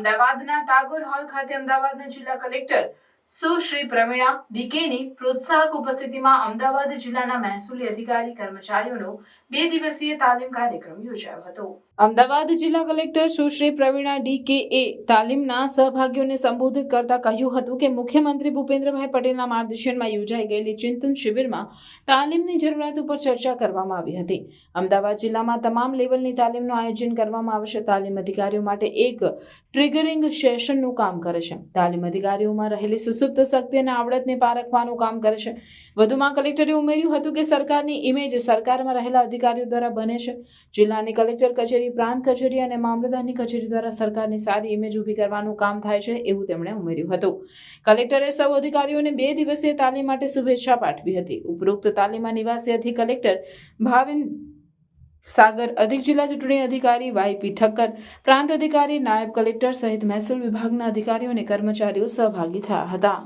અમદાવાદના ટાગોર હોલ ખાતે અમદાવાદના જિલ્લા કલેક્ટર સુશ્રી પ્રવીણા ડીકેની પ્રોત્સાહક ઉપસ્થિતિમાં અમદાવાદ જિલ્લાના મહેસૂલી અધિકારી કર્મચારીઓનો બે દિવસીય તાલીમ કાર્યક્રમ યોજાયો હતો. અમદાવાદ જિલ્લા કલેક્ટર સુશ્રી પ્રવીણા ડીકેએ તાલીમના સહભાગીઓને સંબોધિત કરતા કહ્યું હતું કે મુખ્યમંત્રી ભૂપેન્દ્રભાઈ પટેલના માર્ગદર્શનમાં યોજાઈ ગયેલી ચિંતન શિબિરમાં તાલીમની જરૂરિયાત ઉપર ચર્ચા કરવામાં આવી હતી. અમદાવાદ જિલ્લામાં તમામ લેવલની તાલીમનું આયોજન કરવામાં આવશે. તાલીમ અધિકારીઓ માટે એક ટ્રિગરિંગ સેશનનું કામ કરે છે. તાલીમ અધિકારીઓમાં રહેલી સુસુપ્ત શક્તિ અને આવડતને પારખવાનું કામ કરે છે. વધુમાં કલેક્ટરે ઉમેર્યું હતું કે સરકારની ઇમેજ સરકારમાં રહેલા અધિકારીઓ દ્વારા બને છે. જિલ્લાની કલેક્ટર કચેરી, પ્રાંત કચેરી અને મામલતદારની કચેરી દ્વારા સરકારની સારી ઇમેજ ઊભી કરવાનું કામ થાય છે એવું તેમણે ઉમેર્યું હતું. કલેક્ટરે સૌ અધિકારીઓને બે દિવસીય તાલીમ માટે શુભેચ્છા પાઠવી હતી. ઉપરોક્ત તાલીમમાં નિવાસી અધિક કલેક્ટર ભાવિન સાગર અધિક જિલ્લા ચૂંટણી અધિકારી વાયપી ઠક્કર પ્રાંત અધિકારી નાયબ કલેક્ટર સહિત મહેસૂલ વિભાગના અધિકારીઓ અને કર્મચારીઓ સહભાગી થયા હતા।